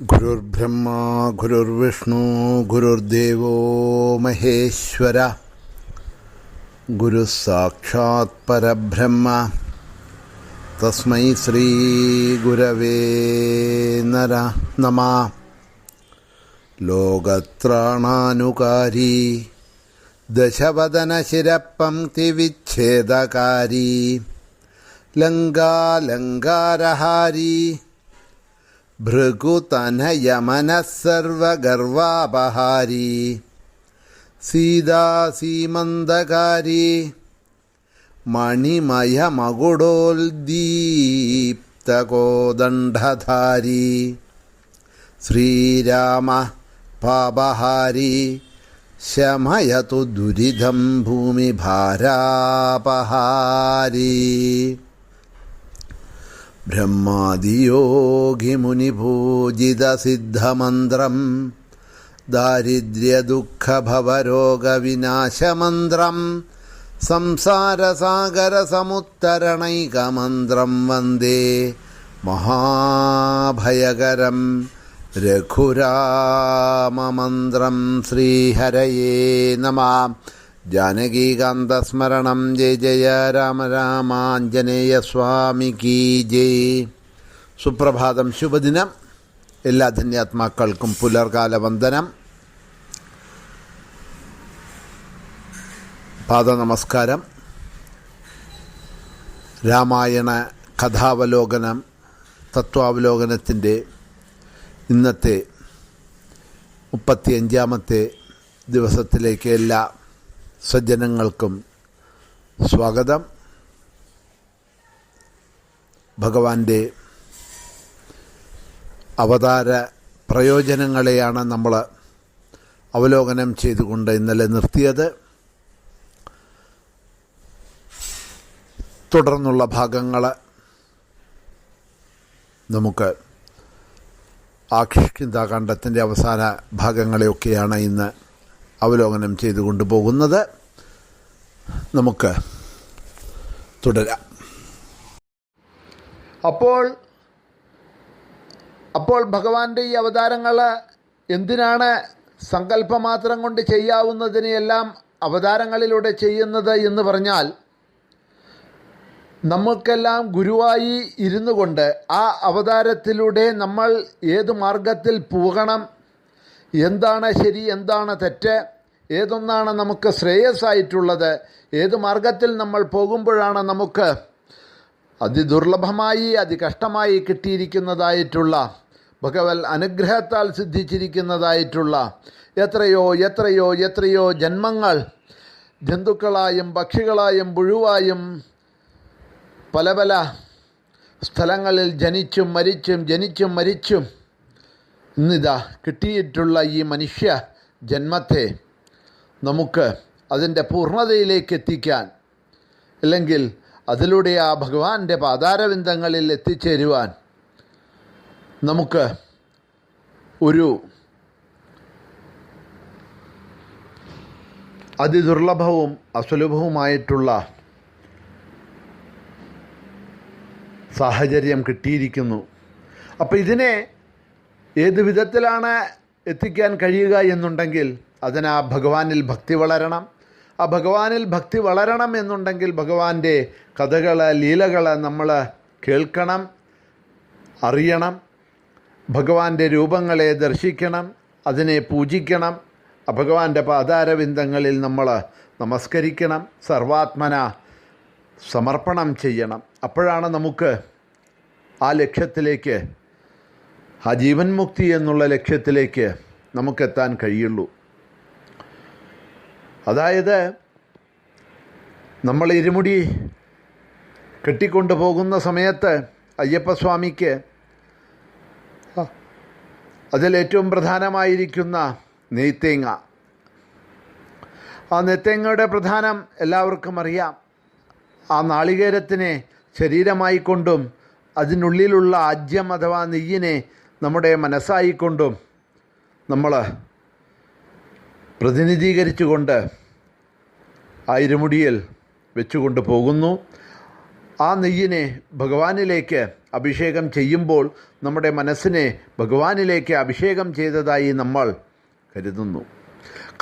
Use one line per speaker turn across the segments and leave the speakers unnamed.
ഗുരുർബ്രഹ്മ ഗുരുർവിഷ്ണു ഗുരുർദേവോ മഹേശ്വര ഗുരു സാക്ഷാത് പരബ്രഹ്മ തസ്മൈ ശ്രീ ഗുരവേ നര നമ ലോകത്രാണാനുകാരി ദശവദനശിരപ്പംക്തിവിച്ഛേദകാരി ലങ്കാലങ്കാരഹാരി ഭൃഗുതനയമനഃസർവഗർവാപഹാരി. സീതാസീമന്തകാരി മണിമയമകുടോൽദീപ്തകോദണ്ഡധാരി. ശ്രീരാമ പാപഹാരി. ശമയതു ദുരിതം ഭൂമിഭാരാപഹാരി. ബ്രഹ്മാദിയോഗിമുനിപൂജിതസിദ്ധമന്ത്രം ദാരിദ്ര്യദുഃഖഭവരോഗവിനാശമന്ത്രം സംസാരസാഗരസമുത്തരണൈകമന്ത്രം വന്ദേ മഹാഭയകരം രഘുരാമമന്ത്രം ശ്രീഹരയേ നമ. ജാനകീകാന്തസ്മരണം. ജയ ജയ രാമ രാമാഞ്ജനേയ സ്വാമി കീ ജയ്. സുപ്രഭാതം ശുഭദിനം. എല്ലാ ധന്യാത്മാക്കൾക്കും പുലർകാല വന്ദനം പാദ നമസ്കാരം രാമായണ കഥാവലോകനം തത്വാവലോകനത്തിന്റെ ഇന്നത്തെ മുപ്പത്തിയഞ്ചാമത്തെ ദിവസത്തിലേക്ക് എല്ലാ സജ്ജനങ്ങൾക്കും സ്വാഗതം. ഭഗവാന്റെ അവതാര പ്രയോജനങ്ങളെയാണ് നമ്മൾ അവലോകനം ചെയ്തുകൊണ്ട് ഇന്നലെ നിർത്തിയത്. തുടർന്നുള്ള ഭാഗങ്ങൾ നമുക്ക് ആക്ഷിന്താകാന്ഡത്തിന്റെ അവസാന ഭാഗങ്ങളെയൊക്കെയാണ് ഇന്ന് അവലോകനം ചെയ്തുകൊണ്ട് പോകുന്നത് നമുക്ക് തുടരാം.
അപ്പോൾ അപ്പോൾ ഭഗവാന്റെ ഈ അവതാരങ്ങൾ എന്തിനാണ് സങ്കല്പമാത്രം കൊണ്ട് ചെയ്യാവുന്നതിനെയെല്ലാം അവതാരങ്ങളിലൂടെ ചെയ്യുന്നത് എന്ന് പറഞ്ഞാൽ നമുക്കെല്ലാം ഗുരുവായി ഇരുന്നു കൊണ്ട് ആ അവതാരത്തിലൂടെ നമ്മൾ ഏത് മാർഗത്തിൽ പോകണം എന്താണ് ശരി എന്താണ് തെറ്റ് ഏതൊന്നാണ് നമുക്ക് ശ്രേയസ്സായിട്ടുള്ളത്? ഏത് മാർഗത്തിൽ നമ്മൾ പോകുമ്പോഴാണ് നമുക്ക് അതിദുർലഭമായി അതികഷ്ടമായി കിട്ടിയിരിക്കുന്നതായിട്ടുള്ള ഭഗവൽ അനുഗ്രഹത്താൽ സിദ്ധിച്ചിരിക്കുന്നതായിട്ടുള്ള എത്രയോ എത്രയോ എത്രയോ ജന്മങ്ങൾ ജന്തുക്കളായും പക്ഷികളായും പുഴുവായും പല പല സ്ഥലങ്ങളിൽ ജനിച്ചും മരിച്ചും ജനിച്ചും മരിച്ചും ഇന്നിതാ കിട്ടിയിട്ടുള്ള ഈ മനുഷ്യ ജന്മത്തെ നമുക്ക് അതിന്റെ പൂർണതയിലേക്ക് എത്തിക്കാൻ അല്ലെങ്കിൽ അതിലൂടെ ആ ഭഗവാന്റെ പാതാരവിന്ദങ്ങളിൽ എത്തിച്ചേരുവാൻ നമുക്ക് ഒരു അതിദുർലഭവും അസുലഭവുമായിട്ടുള്ള സാഹചര്യം കിട്ടിയിരിക്കുന്നു. അപ്പോൾ ഇതിനെ ഏത് വിധത്തിലാണ് എത്തിക്കാൻ കഴിയുക എന്നുണ്ടെങ്കിൽ അതിന് ആ ഭഗവാനിൽ ഭക്തി വളരണം. ആ ഭഗവാനിൽ ഭക്തി വളരണം എന്നുണ്ടെങ്കിൽ ഭഗവാന്റെ കഥകൾ ലീലകൾ നമ്മൾ കേൾക്കണം അറിയണം ഭഗവാന്റെ രൂപങ്ങളെ ദർശിക്കണം അതിനെ പൂജിക്കണം ആ ഭഗവാന്റെ പാതാരവിന്ദങ്ങളിൽ നമ്മൾ നമസ്കരിക്കണം സർവാത്മന സമർപ്പണം ചെയ്യണം. അപ്പോഴാണ് നമുക്ക് ആ ലക്ഷ്യത്തിലേക്ക് ആ ജീവൻ മുക്തി എന്നുള്ള ലക്ഷ്യത്തിലേക്ക് നമുക്കെത്താൻ കഴിയുള്ളൂ. അതായത് നമ്മൾ ഇരുമുടി കെട്ടിക്കൊണ്ടു പോകുന്ന സമയത്ത് അയ്യപ്പസ്വാമിക്ക് അതിലേറ്റവും പ്രധാനമായിരിക്കുന്ന നെയ്ത്തേങ്ങ. ആ നെയ്ത്തേങ്ങയുടെ പ്രധാനം എല്ലാവർക്കും അറിയാം. ആ നാളികേരത്തിനെ ശരീരമായിക്കൊണ്ടും അതിനുള്ളിലുള്ള ആജ്യം അഥവാ നെയ്യിനെ നമ്മുടെ മനസ്സായിക്കൊണ്ടും നമ്മൾ പ്രതിനിധീകരിച്ചുകൊണ്ട് ആ ഇരുമുടിയിൽ വെച്ചുകൊണ്ട് പോകുന്നു. ആ നെയ്യിനെ ഭഗവാനിലേക്ക് അഭിഷേകം ചെയ്യുമ്പോൾ നമ്മുടെ മനസ്സിനെ ഭഗവാനിലേക്ക് അഭിഷേകം ചെയ്തതായി നമ്മൾ കരുതുന്നു.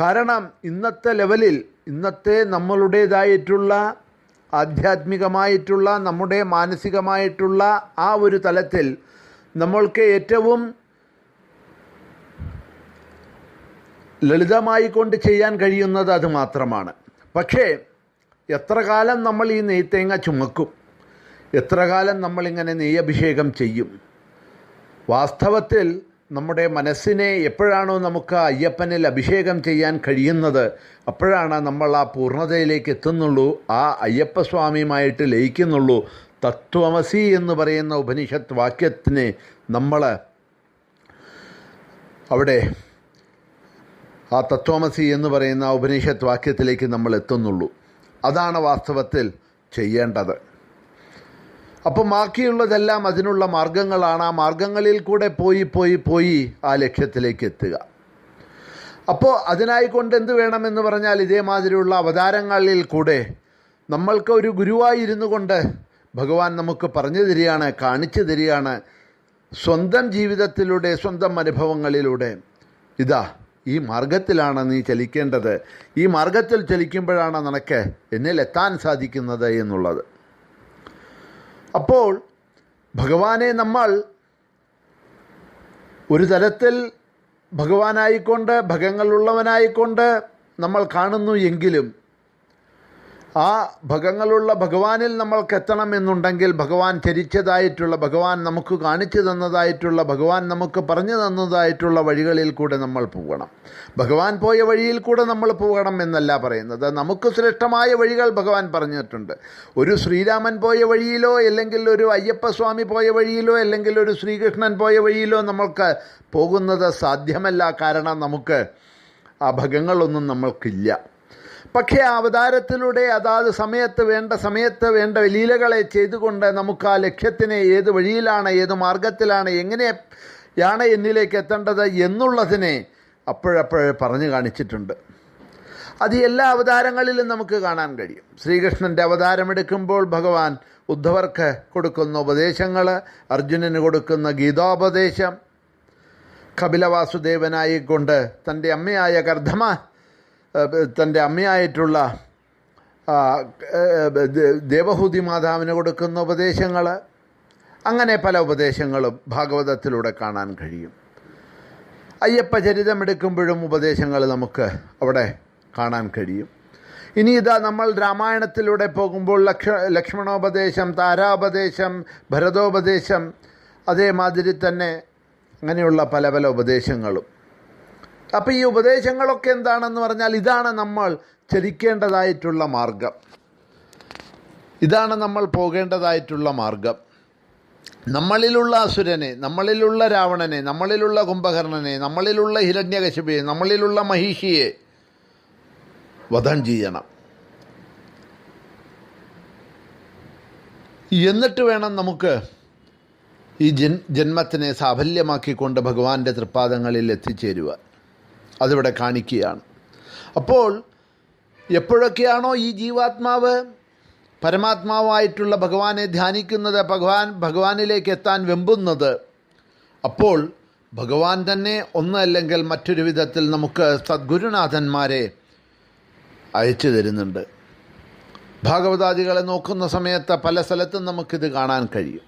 കാരണം ഇന്നത്തെ ലെവലിൽ ഇന്നത്തെ നമ്മളുടേതായിട്ടുള്ള ആധ്യാത്മികമായിട്ടുള്ള നമ്മുടെ മാനസികമായിട്ടുള്ള ആ ഒരു തലത്തിൽ നമ്മൾക്ക് ഏറ്റവും ലളിതമായി കൊണ്ട് ചെയ്യാൻ കഴിയുന്നത് അത് മാത്രമാണ്. പക്ഷേ എത്ര കാലം നമ്മൾ ഈ നെയ്ത്തേങ്ങ ചുമക്കും? എത്ര കാലം നമ്മളിങ്ങനെ നെയ്യഭിഷേകം ചെയ്യും? വാസ്തവത്തിൽ നമ്മുടെ മനസ്സിനെ എപ്പോഴാണോ നമുക്ക് അയ്യപ്പനിൽ അഭിഷേകം ചെയ്യാൻ കഴിയുന്നത് അപ്പോഴാണ് നമ്മൾ ആ പൂർണതയിലേക്ക് എത്തുന്നുള്ളൂ ആ അയ്യപ്പസ്വാമിയുമായിട്ട് ലയിക്കുന്നുള്ളൂ. തത്വമസി എന്ന് പറയുന്ന ഉപനിഷത്ത് വാക്യത്തിനെ നമ്മൾ അവിടെ ആ തത്വമസി എന്ന് പറയുന്ന ഉപനിഷത്ത് വാക്യത്തിലേക്ക് നമ്മൾ എത്തുന്നുള്ളൂ. അതാണ് വാസ്തവത്തിൽ ചെയ്യേണ്ടത്. അപ്പം ബാക്കിയുള്ളതെല്ലാം അതിനുള്ള മാർഗങ്ങളാണ്. ആ മാർഗങ്ങളിൽ കൂടെ പോയി പോയി പോയി ആ ലക്ഷ്യത്തിലേക്ക് എത്തുക. അപ്പോൾ അതിനായിക്കൊണ്ട് എന്ത് വേണമെന്ന് പറഞ്ഞാൽ ഇതേമാതിരിയുള്ള അവതാരങ്ങളിൽ കൂടെ നമ്മൾക്ക് ഒരു ഗുരുവായിരുന്നു കൊണ്ട് ഭഗവാൻ നമുക്ക് പറഞ്ഞു തരികയാണ് കാണിച്ചു തരികയാണ് സ്വന്തം ജീവിതത്തിലൂടെ സ്വന്തം അനുഭവങ്ങളിലൂടെ. ഇതാ ഈ മാർഗത്തിലാണ് നീ ചലിക്കേണ്ടത്. ഈ മാർഗത്തിൽ ചലിക്കുമ്പോഴാണ് നിനക്ക് എന്നിൽ എത്താൻ സാധിക്കുന്നത് എന്നുള്ളത്. അപ്പോൾ ഭഗവാനെ നമ്മൾ ഒരു തരത്തിൽ ഭഗവാനായിക്കൊണ്ട് ഭഗങ്ങളുള്ളവനായിക്കൊണ്ട് നമ്മൾ കാണുന്നു എങ്കിലും ആ ഭഗങ്ങളുള്ള ഭഗവാനിൽ നമ്മൾക്ക് എത്തണമെന്നുണ്ടെങ്കിൽ ഭഗവാൻ ചരിച്ചതായിട്ടുള്ള ഭഗവാൻ നമുക്ക് കാണിച്ചു തന്നതായിട്ടുള്ള ഭഗവാൻ നമുക്ക് പറഞ്ഞു തന്നതായിട്ടുള്ള വഴികളിൽ കൂടെ നമ്മൾ പോകണം. ഭഗവാൻ പോയ വഴിയിൽ കൂടെ നമ്മൾ പോകണം എന്നല്ല പറയുന്നത്. നമുക്ക് ശ്രേഷ്ഠമായ വഴികൾ ഭഗവാൻ പറഞ്ഞിട്ടുണ്ട്. ഒരു ശ്രീരാമൻ പോയ വഴിയിലോ അല്ലെങ്കിൽ ഒരു അയ്യപ്പസ്വാമി പോയ വഴിയിലോ അല്ലെങ്കിൽ ഒരു ശ്രീകൃഷ്ണൻ പോയ വഴിയിലോ നമ്മൾക്ക് പോകുന്നത് സാധ്യമല്ല. കാരണം നമുക്ക് ആ ഭഗങ്ങളൊന്നും നമ്മൾക്കില്ല. പക്ഷേ അവതാരത്തിലൂടെ അതാത് സമയത്ത് വേണ്ട സമയത്ത് വേണ്ട ലീലകളെ ചെയ്തുകൊണ്ട് നമുക്ക് ആ ലക്ഷ്യത്തിനെ ഏത് വഴിയിലാണ് ഏത് മാർഗത്തിലാണ് എങ്ങനെയാണ് എന്നിലേക്ക് എത്തേണ്ടത് എന്നുള്ളതിനെ അപ്പോഴപ്പോഴേ പറഞ്ഞു കാണിച്ചിട്ടുണ്ട്. അത് എല്ലാ അവതാരങ്ങളിലും നമുക്ക് കാണാൻ കഴിയും. ശ്രീകൃഷ്ണന്റെ അവതാരമെടുക്കുമ്പോൾ ഭഗവാൻ ഉദ്ധവർക്ക് കൊടുക്കുന്ന ഉപദേശങ്ങൾ അർജുനന് കൊടുക്കുന്ന ഗീതോപദേശം കപിലവാസുദേവനായിക്കൊണ്ട് തന്റെ അമ്മയായ കർദ്ധമ തന്റെ അമ്മയായിട്ടുള്ള ദേവഹൂതി മാതാവിന് കൊടുക്കുന്ന ഉപദേശങ്ങൾ അങ്ങനെ പല ഉപദേശങ്ങളും ഭാഗവതത്തിലൂടെ കാണാൻ കഴിയും. അയ്യപ്പ ചരിതം എടുക്കുമ്പോഴും ഉപദേശങ്ങൾ നമുക്ക് അവിടെ കാണാൻ കഴിയും. ഇനി ഇതാ നമ്മൾ രാമായണത്തിലൂടെ പോകുമ്പോൾ ലക്ഷ ലക്ഷ്മണോപദേശം താരാപദേശം ഭരതോപദേശം അതേമാതിരി തന്നെ അങ്ങനെയുള്ള പല പല ഉപദേശങ്ങളും. അപ്പോൾ ഈ ഉപദേശങ്ങളൊക്കെ എന്താണെന്ന് പറഞ്ഞാൽ ഇതാണ് നമ്മൾ ചലിക്കേണ്ടതായിട്ടുള്ള മാർഗം. ഇതാണ് നമ്മൾ പോകേണ്ടതായിട്ടുള്ള മാർഗം. നമ്മളിലുള്ള അസുരനെ നമ്മളിലുള്ള രാവണനെ നമ്മളിലുള്ള കുംഭകർണനെ നമ്മളിലുള്ള ഹിരണ്യകശിപയെ നമ്മളിലുള്ള മഹിഷിയെ വധം ചെയ്യണം. എന്നിട്ട് വേണം നമുക്ക് ഈ ജന്മത്തിനെ സാഫല്യമാക്കിക്കൊണ്ട് ഭഗവാന്റെ തൃപ്പാദങ്ങളിൽ എത്തിച്ചേരുവാൻ. അതിവിടെ കാണിക്കുകയാണ്. അപ്പോൾ എപ്പോഴൊക്കെയാണോ ഈ ജീവാത്മാവ് പരമാത്മാവായിട്ടുള്ള ഭഗവാനെ ധ്യാനിക്കുന്നത് ഭഗവാൻ ഭഗവാനിലേക്ക് എത്താൻ വെമ്പുന്നത്? അപ്പോൾ ഭഗവാൻ തന്നെ ഒന്നല്ലെങ്കിൽ മറ്റൊരു വിധത്തിൽ നമുക്ക് സദ്ഗുരുനാഥന്മാരെ അയച്ചു തരുന്നുണ്ട്. ഭാഗവതാദികളെ നോക്കുന്ന സമയത്ത് പല സ്ഥലത്തും നമുക്കിത് കാണാൻ കഴിയും.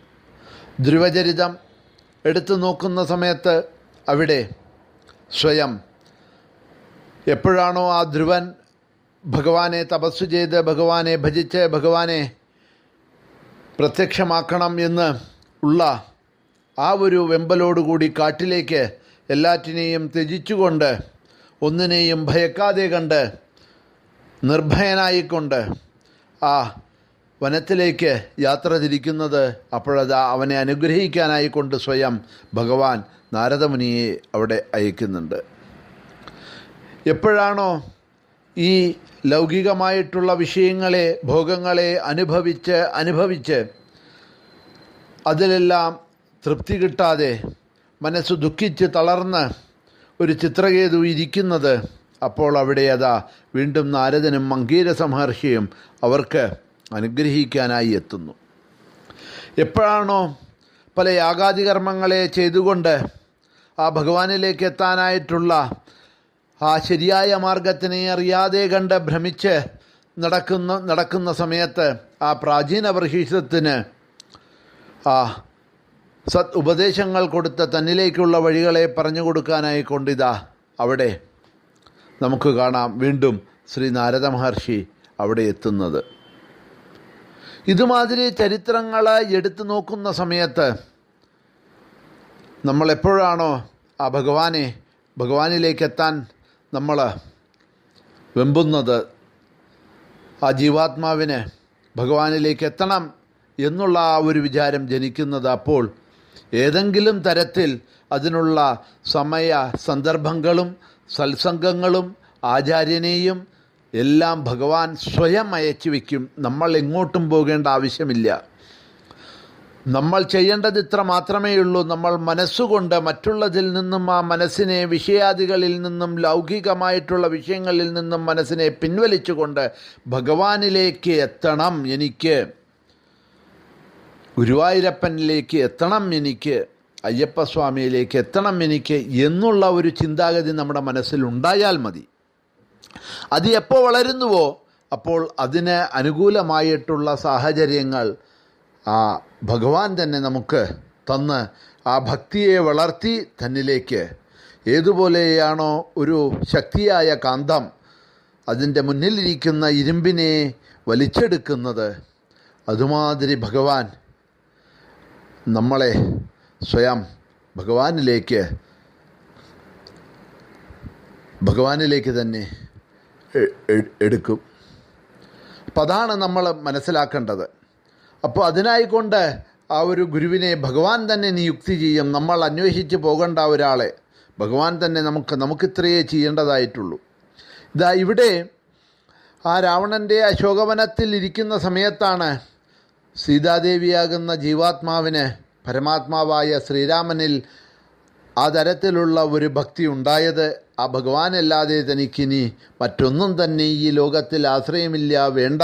ധ്രുവചരിതം എടുത്തു നോക്കുന്ന സമയത്ത് അവിടെ സ്വയം എപ്പോഴാണോ ആ ധ്രുവൻ ഭഗവാനെ തപസ് ചെയ്ത് ഭഗവാനെ ഭജിച്ച് ഭഗവാനെ പ്രത്യക്ഷമാക്കണം എന്ന് ഉള്ള ആ ഒരു വെമ്പലോടുകൂടി കാട്ടിലേക്ക് എല്ലാറ്റിനെയും ത്യജിച്ചുകൊണ്ട് ഒന്നിനെയും ഭയക്കാതെ കണ്ട് നിർഭയനായിക്കൊണ്ട് ആ വനത്തിലേക്ക് യാത്ര തിരിക്കുന്നത് അപ്പോഴത് അവനെ അനുഗ്രഹിക്കാനായിക്കൊണ്ട് സ്വയം ഭഗവാൻ നാരദമുനിയെ അവിടെ അയക്കുന്നുണ്ട്. എപ്പോഴാണോ ഈ ലൗകികമായിട്ടുള്ള വിഷയങ്ങളെ ഭോഗങ്ങളെ അനുഭവിച്ച് അനുഭവിച്ച് അതിലെല്ലാം തൃപ്തി കിട്ടാതെ മനസ്സ് ദുഃഖിച്ച് തളർന്ന് ഒരു ചിത്രകേതു ഇരിക്കുന്നത് അപ്പോൾ അവിടെ അതാ വീണ്ടും നാരദനും മങ്കീരസ മഹർഷിയും അവർക്ക് അനുഗ്രഹിക്കാനായി എത്തുന്നു. എപ്പോഴാണോ പല യാഗാദികർമ്മങ്ങളെ ചെയ്തുകൊണ്ട് ആ ഭഗവാനിലേക്ക് എത്താനായിട്ടുള്ള ആ ശരിയായ മാർഗത്തിനെ അറിയാതെ കണ്ട് ഭ്രമിച്ച് നടക്കുന്ന നടക്കുന്ന സമയത്ത് ആ പ്രാചീന പ്രശീഷത്തിന് ആ സത് ഉപദേശങ്ങൾ കൊടുത്ത തന്നിലേക്കുള്ള വഴികളെ പറഞ്ഞു കൊടുക്കാനായി കൊണ്ടിതാ അവിടെ നമുക്ക് കാണാം വീണ്ടും ശ്രീ നാരദ മഹർഷി അവിടെ എത്തുന്നത്. ഇതുമാതിരി ചരിത്രങ്ങൾ എടുത്തു നോക്കുന്ന സമയത്ത് നമ്മൾ എപ്പോഴാണോ ആ ഭഗവാനെ ഭഗവാനിലേക്ക് എത്താൻ നമ്മൾ വെമ്പുന്നത് ആ ജീവാത്മാവിന് ഭഗവാനിലേക്ക് എത്തണം എന്നുള്ള ആ ഒരു വിചാരം ജനിക്കുന്നത് അപ്പോൾ ഏതെങ്കിലും തരത്തിൽ അതിനുള്ള സമയ സന്ദർഭങ്ങളും സത്സംഗങ്ങളും ആചാര്യനെയും എല്ലാം ഭഗവാൻ സ്വയം അയച്ചു വയ്ക്കും. നമ്മൾ എങ്ങോട്ടും പോകേണ്ട ആവശ്യമില്ല. നമ്മൾ ചെയ്യേണ്ടത് ഇത്ര മാത്രമേ ഉള്ളൂ. നമ്മൾ മനസ്സുകൊണ്ട് മറ്റുള്ളതിൽ നിന്നും ആ മനസ്സിനെ വിഷയാദികളിൽ നിന്നും ലൗകികമായിട്ടുള്ള വിഷയങ്ങളിൽ നിന്നും മനസ്സിനെ പിൻവലിച്ചുകൊണ്ട് ഭഗവാനിലേക്ക് എത്തണം എനിക്ക്. ഗുരുവായൂരപ്പനിലേക്ക് എത്തണം എനിക്ക്. അയ്യപ്പസ്വാമിയിലേക്ക് എത്തണം എനിക്ക് എന്നുള്ള ഒരു ചിന്താഗതി നമ്മുടെ മനസ്സിൽ ഉണ്ടായാൽ മതി. അത് എപ്പോൾ വളരുന്നുവോ അപ്പോൾ അതിന് അനുകൂലമായിട്ടുള്ള സാഹചര്യങ്ങൾ ആ ഭഗവാൻ തന്നെ നമുക്ക് തന്ന് ആ ഭക്തിയെ വളർത്തി തന്നിലേക്ക് ഏതുപോലെയാണോ ഒരു ശക്തിയായ കാന്തം അതിന്റെ മുന്നിലിരിക്കുന്ന ഇരുമ്പിനെ വലിച്ചെടുക്കുന്നത് അതുമാതിരി ഭഗവാൻ നമ്മളെ സ്വയം ഭഗവാനിലേക്ക് ഭഗവാനിലേക്ക് തന്നെ എടുക്കും. അപ്പം അതാണ് നമ്മൾ മനസ്സിലാക്കേണ്ടത്. അപ്പോൾ അതിനായിക്കൊണ്ട് ആ ഒരു ഗുരുവിനെ ഭഗവാൻ തന്നെ നിയുക്തി ചെയ്യും. നമ്മൾ അന്വേഷിച്ച് പോകേണ്ട ഒരാളെ. ഭഗവാൻ തന്നെ നമുക്ക് നമുക്കിത്രയേ ചെയ്യേണ്ടതായിട്ടുള്ളൂ. ഇതാ ഇവിടെ ആ രാവണന്റെ അശോകവനത്തിൽ ഇരിക്കുന്ന സമയത്താണ് സീതാദേവിയാകുന്ന ജീവാത്മാവിന് പരമാത്മാവായ ശ്രീരാമനിൽ ആ തരത്തിലുള്ള ഒരു ഭക്തി ഉണ്ടായത്. ആ ഭഗവാനല്ലാതെ തനിക്കിനി മറ്റൊന്നും തന്നെ ഈ ലോകത്തിൽ ആശ്രയമില്ല വേണ്ട.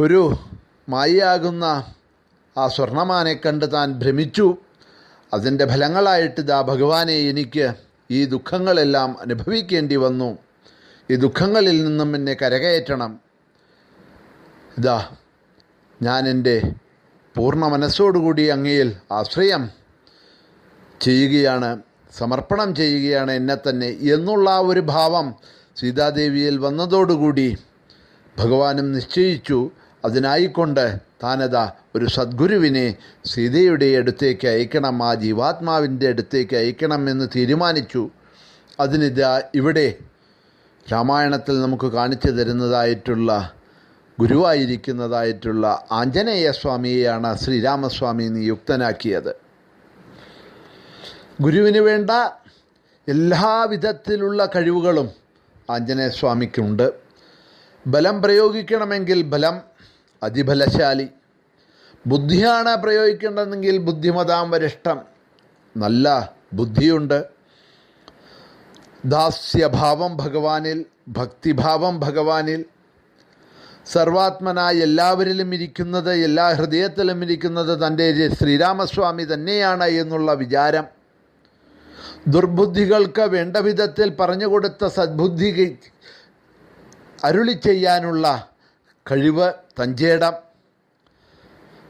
ഒരു മായയാകുന്ന ആ സ്വർണമാനെ കണ്ട് താൻ ഭ്രമിച്ചു. അതിന്റെ ഫലങ്ങളായിട്ട് ദാ ഭഗവാനെ എനിക്ക് ഈ ദുഃഖങ്ങളെല്ലാം അനുഭവിക്കേണ്ടി വന്നു. ഈ ദുഃഖങ്ങളിൽ നിന്നും എന്നെ കരകയറ്റണം. ഇതാ ഞാൻ എന്റെ പൂർണ മനസ്സോടുകൂടി അങ്ങയിൽ ആശ്രയം ചെയ്യുകയാണ് സമർപ്പണം ചെയ്യുകയാണ് എന്നെ തന്നെ എന്നുള്ള ആ ഒരു ഭാവം സീതാദേവിയിൽ വന്നതോടുകൂടി ഭഗവാനും നിശ്ചയിച്ചു. അതിനായിക്കൊണ്ട് താനത ഒരു സദ്ഗുരുവിനെ സീതയുടെ അടുത്തേക്ക് അയക്കണം ആ ജീവാത്മാവിന്റെ അടുത്തേക്ക് അയക്കണം എന്ന് തീരുമാനിച്ചു. അതിനിതാ ഇവിടെ രാമായണത്തിൽ നമുക്ക് കാണിച്ചു തരുന്നതായിട്ടുള്ള ഗുരുവായിരിക്കുന്നതായിട്ടുള്ള ആഞ്ജനേയ സ്വാമിയെയാണ് ശ്രീരാമസ്വാമി നിയുക്തനാക്കിയത്. ഗുരുവിന് വേണ്ട എല്ലാവിധത്തിലുള്ള കഴിവുകളും ആഞ്ജനേയ സ്വാമിക്കുണ്ട് ബലം പ്രയോഗിക്കണമെങ്കിൽ ബലം അതിബലശാലി ബുദ്ധിയാണ് പ്രയോഗിക്കേണ്ടതെങ്കിൽ ബുദ്ധിമതാം വരിഷ്ടം നല്ല ബുദ്ധിയുണ്ട്. ദാസ്യഭാവം ഭഗവാനിൽ ഭക്തിഭാവം ഭഗവാനിൽ. സർവാത്മന എല്ലാവരിലും ഇരിക്കുന്നത് എല്ലാ ഹൃദയത്തിലും ഇരിക്കുന്നത് തന്റെ ശ്രീരാമസ്വാമി തന്നെയാണ് എന്നുള്ള വിചാരം. ദുർബുദ്ധികൾക്ക് വേണ്ട വിധത്തിൽ പറഞ്ഞുകൊടുത്ത സദ്ബുദ്ധി അരുളി ചെയ്യാനുള്ള കഴിവ് തഞ്ചേടം.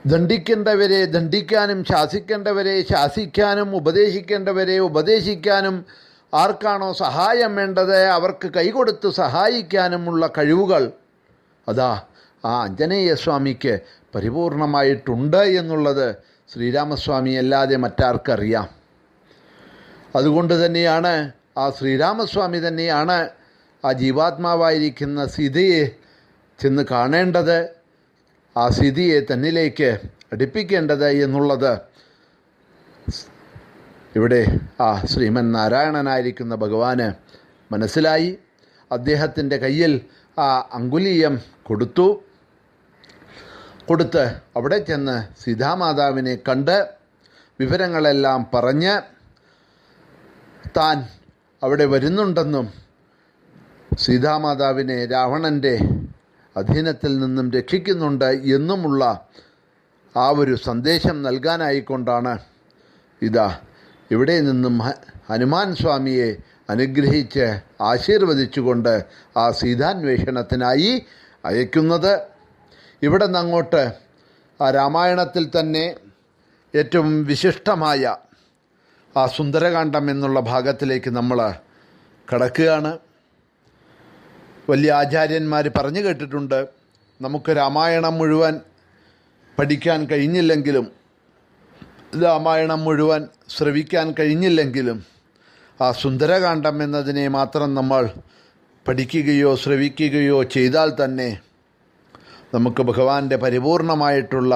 ദണ്ഡിക്കേണ്ടവരെ ദണ്ഡിക്കാനും ശാസിക്കേണ്ടവരെ ശാസിക്കാനും ഉപദേശിക്കേണ്ടവരെ ഉപദേശിക്കാനും ആർക്കാണോ സഹായം വേണ്ടത് അവർക്ക് കൈകൊടുത്ത് സഹായിക്കാനുമുള്ള കഴിവുകൾ അതാ ആ അഞ്ജനേയ സ്വാമിക്ക് പരിപൂർണമായിട്ടുണ്ട് എന്നുള്ളത് ശ്രീരാമസ്വാമി അല്ലാതെ മറ്റാർക്കറിയാം. അതുകൊണ്ട് തന്നെയാണ് ആ ശ്രീരാമസ്വാമി തന്നെയാണ് ആ ജീവാത്മാവായിരിക്കുന്ന സീതയെ ചെന്ന് കാണേണ്ടത്. ആ സ്ഥിതിയെ തന്നിലേക്ക് അടുപ്പിക്കേണ്ടത് എന്നുള്ളത് ഇവിടെ ആ ശ്രീമൻ നാരായണനായിരിക്കുന്ന ഭഗവാന് മനസ്സിലായി. അദ്ദേഹത്തിന്റെ കയ്യിൽ ആ അങ്കുലീയം കൊടുത്തു. കൊടുത്ത് അവിടെ ചെന്ന് സീതാമാതാവിനെ കണ്ട് വിവരങ്ങളെല്ലാം പറഞ്ഞ് താൻ അവിടെ വരുന്നുണ്ടെന്നും സീതാമാതാവിനെ രാവണന്റെ അധീനത്തിൽ നിന്നും രക്ഷിക്കുന്നുണ്ട് എന്നുമുള്ള ആ ഒരു സന്ദേശം നൽകാനായിക്കൊണ്ടാണ് ഇതാ ഇവിടെ നിന്നും ഹനുമാൻ സ്വാമിയെ അനുഗ്രഹിച്ച് ആശീർവദിച്ചുകൊണ്ട് ആ സീതാന്വേഷണത്തിനായി അയക്കുന്നത്. ഇവിടെ നിന്നങ്ങോട്ട് ആ രാമായണത്തിൽ തന്നെ ഏറ്റവും വിശിഷ്ടമായ ആ സുന്ദരകാന്ഡം എന്നുള്ള ഭാഗത്തിലേക്ക് നമ്മൾ കടക്കുകയാണ്. വലിയ ആചാര്യന്മാർ പറഞ്ഞു കേട്ടിട്ടുണ്ട് നമുക്ക് രാമായണം മുഴുവൻ പഠിക്കാൻ കഴിഞ്ഞില്ലെങ്കിലും രാമായണം മുഴുവൻ ശ്രവിക്കാൻ കഴിഞ്ഞില്ലെങ്കിലും ആ സുന്ദരകാന്ഡം എന്നതിനെ മാത്രം നമ്മൾ പഠിക്കുകയോ ശ്രവിക്കുകയോ ചെയ്താൽ തന്നെ നമുക്ക് ഭഗവാന്റെ പരിപൂർണമായിട്ടുള്ള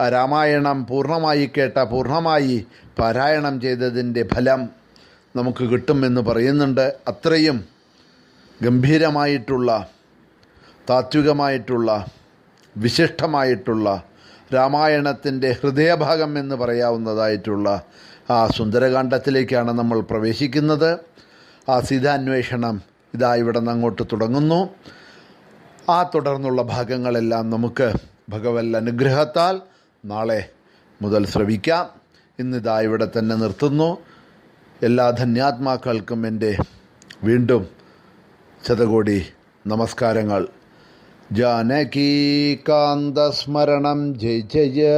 ആ രാമായണം പൂർണമായി കേട്ട പൂർണമായി പാരായണം ചെയ്തതിന്റെ ഫലം നമുക്ക് കിട്ടുമെന്ന് പറയുന്നുണ്ട്. അത്രയും ഗംഭീരമായിട്ടുള്ള താത്വികമായിട്ടുള്ള വിശിഷ്ടമായിട്ടുള്ള രാമായണത്തിന്റെ ഹൃദയഭാഗം എന്ന് പറയാവുന്നതായിട്ടുള്ള ആ സുന്ദരകാന്ഡത്തിലേക്കാണ് നമ്മൾ പ്രവേശിക്കുന്നത്. ആ സീതാന്വേഷണം ഇതാ ഇവിടെ നിന്ന് അങ്ങോട്ട് തുടങ്ങുന്നു. ആ തുടർന്നുള്ള ഭാഗങ്ങളെല്ലാം നമുക്ക് ഭഗവത് അനുഗ്രഹത്താൽ നാളെ മുതൽ ശ്രവിക്കാം. ഇന്നിതാ ഇവിടെ തന്നെ നിർത്തുന്നു. എല്ലാ ധന്യാത്മാക്കൾക്കും എന്റെ വീണ്ടും ശതകോടി നമസ്കാരങ്ങൾ. ജാനകീകാന്തസ്മരണം. ജയ ജയ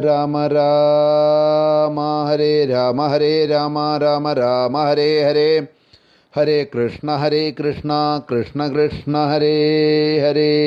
രാമ രാമ ഹരേ രാമ ഹരേ രാമ രാമ രാമ ഹരേ ഹരേ. ഹരേ കൃഷ്ണ ഹരേ കൃഷ്ണ കൃഷ്ണ കൃഷ്ണ ഹരേ ഹരേ.